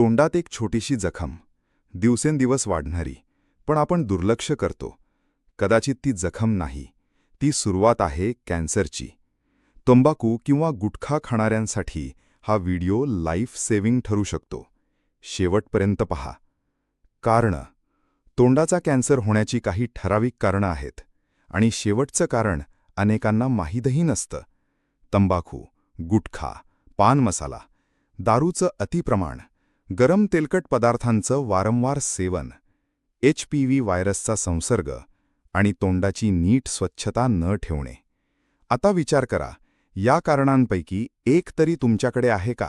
तोंडात एक छोटीशी जखम. दिवसेंदिवस वाढणारी. पण आपण दुर्लक्ष करतो. कदाचित ती जखम नाही. ती सुरुवात आहे कॅन्सरची. तंबाखू किंवा गुटखा खाणाऱ्यांसाठी हा व्हिडिओ लाईफ सेव्हिंग ठरू शकतो. शेवटपर्यंत पहा. कारणं. तोंडाचा कॅन्सर होण्याची काही ठराविक कारणं आहेत. आणि शेवटचं कारण अनेकांना माहीतही नसतं. तंबाखू गुटखा पान मसाला दारूचं अतिप्रमाण गरम तेलकट पदार्थांचं वारंवार सेवन एच पी व्ही व्हायरसचा संसर्ग आणि तोंडाची नीट स्वच्छता न ठेवणे. आता विचार करा या कारणांपैकी एक तरी तुमच्याकडे आहे का?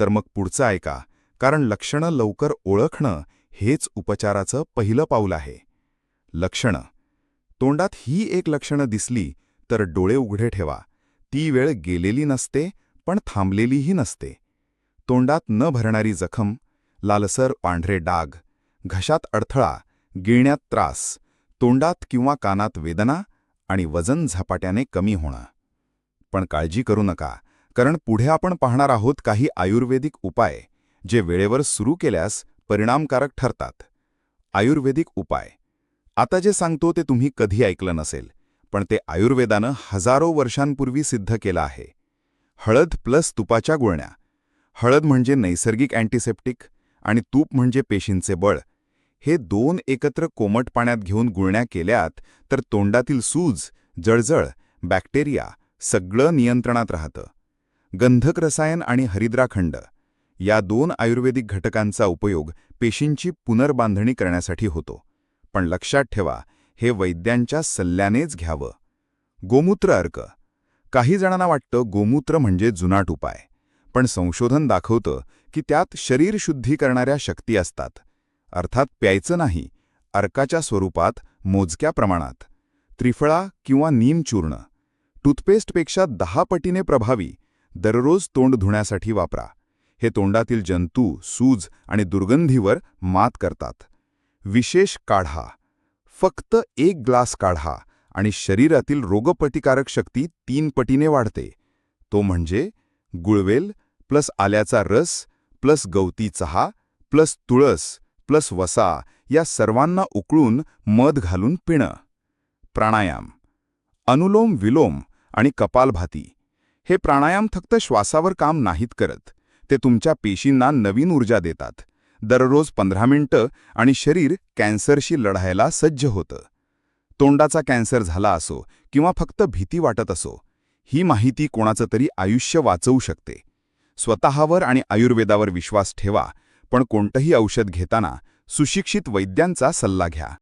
तर मग पुढचं ऐका कारण लक्षणं लवकर ओळखणं हेच उपचाराचं पहिलं पाऊल आहे. लक्षणं. तोंडात ही एक लक्षणं दिसली तर डोळे उघडे ठेवा. ती वेळ गेलेली नसते पण थांबलेलीही नसते. तोंडात न भरणारी जखम लालसर पांढरे डाग घशात अडथळा गिळण्यात त्रास तोंडात किंवा कानात वेदना आणि वजन झपाट्याने कमी होणं. पण काळजी करू नका कारण पुढे आपण पाहणार आहोत काही आयुर्वेदिक उपाय जे वेळेवर सुरू केल्यास परिणामकारक ठरतात. आयुर्वेदिक उपाय. आता जे सांगतो ते तुम्ही कधी ऐकलं नसेल पण ते आयुर्वेदानं हजारो वर्षांपूर्वी सिद्ध केलं आहे. हळद प्लस तुपाच्या गुळण्या हळद म्हणजे नैसर्गिक अँटीसेप्टिक आणि तूप म्हणजे पेशींचे बळ. हे दोन एकत्र कोमट पाण्यात घेऊन गुळण्या केल्यात तर तोंडातील सूज जळजळ बॅक्टेरिया सगळं नियंत्रणात राहतं. गंधक रसायन आणि हरिद्राखंड या दोन आयुर्वेदिक घटकांचा उपयोग पेशींची पुनर्बांधणी करण्यासाठी होतो. पण लक्षात ठेवा हे वैद्यांच्या सल्ल्यानेच घ्यावं. गोमूत्र अर्क. काही जणांना वाटतं गोमूत्र म्हणजे जुनाट उपाय. पण संशोधन दाखवतं की त्यात शरीर शुद्धी करणाऱ्या शक्ती असतात. अर्थात प्यायचं नाही अर्काच्या स्वरूपात मोजक्या प्रमाणात. त्रिफळा किंवा नीमचूर्ण टूथपेस्टपेक्षा दहा पटीने प्रभावी दररोज तोंड धुण्यासाठी वापरा. हे तोंडातील जंतू सूज आणि दुर्गंधीवर मात करतात. विशेष काढा. फक्त एक ग्लास काढा आणि शरीरातील रोगप्रतिकारक शक्ती तीन पटीने वाढते. तो म्हणजे गुळवेल प्लस आल्याचा रस प्लस गवती चहा प्लस तुळस प्लस वसा या सर्वांना उकळून मध घालून पिणं. प्राणायाम. अनुलोम विलोम आणि कपालभाती. हे प्राणायाम फक्त श्वासावर काम नाहीत करत. ते तुमच्या पेशींना नवीन ऊर्जा देतात. दररोज पंधरा मिनिटं आणि शरीर कॅन्सरशी लढायला सज्ज होतं. तोंडाचा कॅन्सर झाला असो किंवा फक्त भीती वाटत असो ही माहिती कोणाचं तरी आयुष्य वाचवू शकते. स्वतःवर आणि आयुर्वेदावर विश्वास ठेवा पण कोणतंही औषध घेताना सुशिक्षित वैद्यांचा सल्ला घ्या.